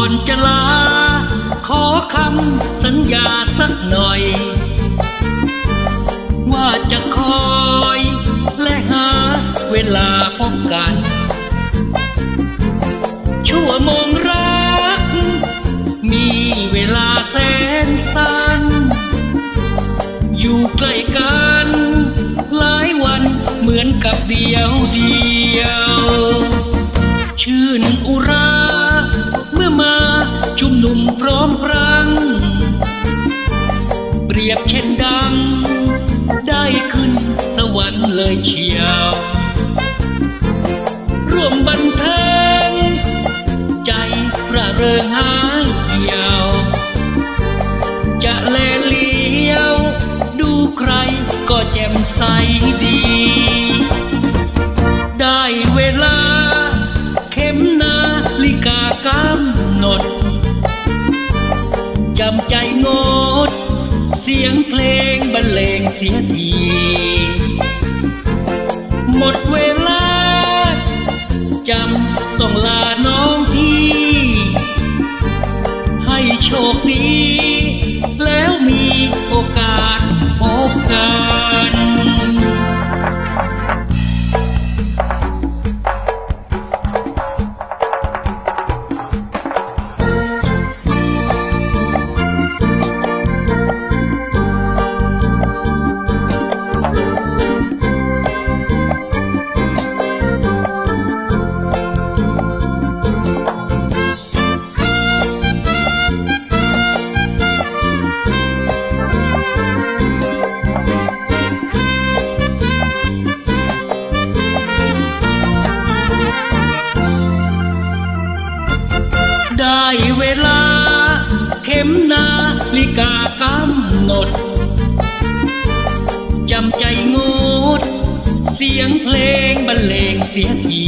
อนจะลา ขอคำสัญญาสักหน่อย ว่าจะคอยและหาเวลาพบกัน ชั่วโมงรัก มีเวลาแสนสั้น อยู่ใกล้กัน หลายวันเหมือนกับเดียวเดียว ชื่นอุรา ชุมนุมพร้อมพรัง เปรียบเช่นดัง ได้ขึ้นสวรรค์เลยเชียว ร่วมบันเทิงใจระเริงหายเหี่ยว จะแลเลี้ยว ดูใครก็แจ่มใสดี ได้เวลา เข็มนาฬิกากำหนด สียงเพลงบรรเลงเสียที หมดเวลา จำต้องลาน้องพี่ ให้โชคดี แล้วมีโอกาสพบกัน ได้เวลา เข็มนาลิกากำหนด จำใจงด เสียงเพลงบรรเลงเสียที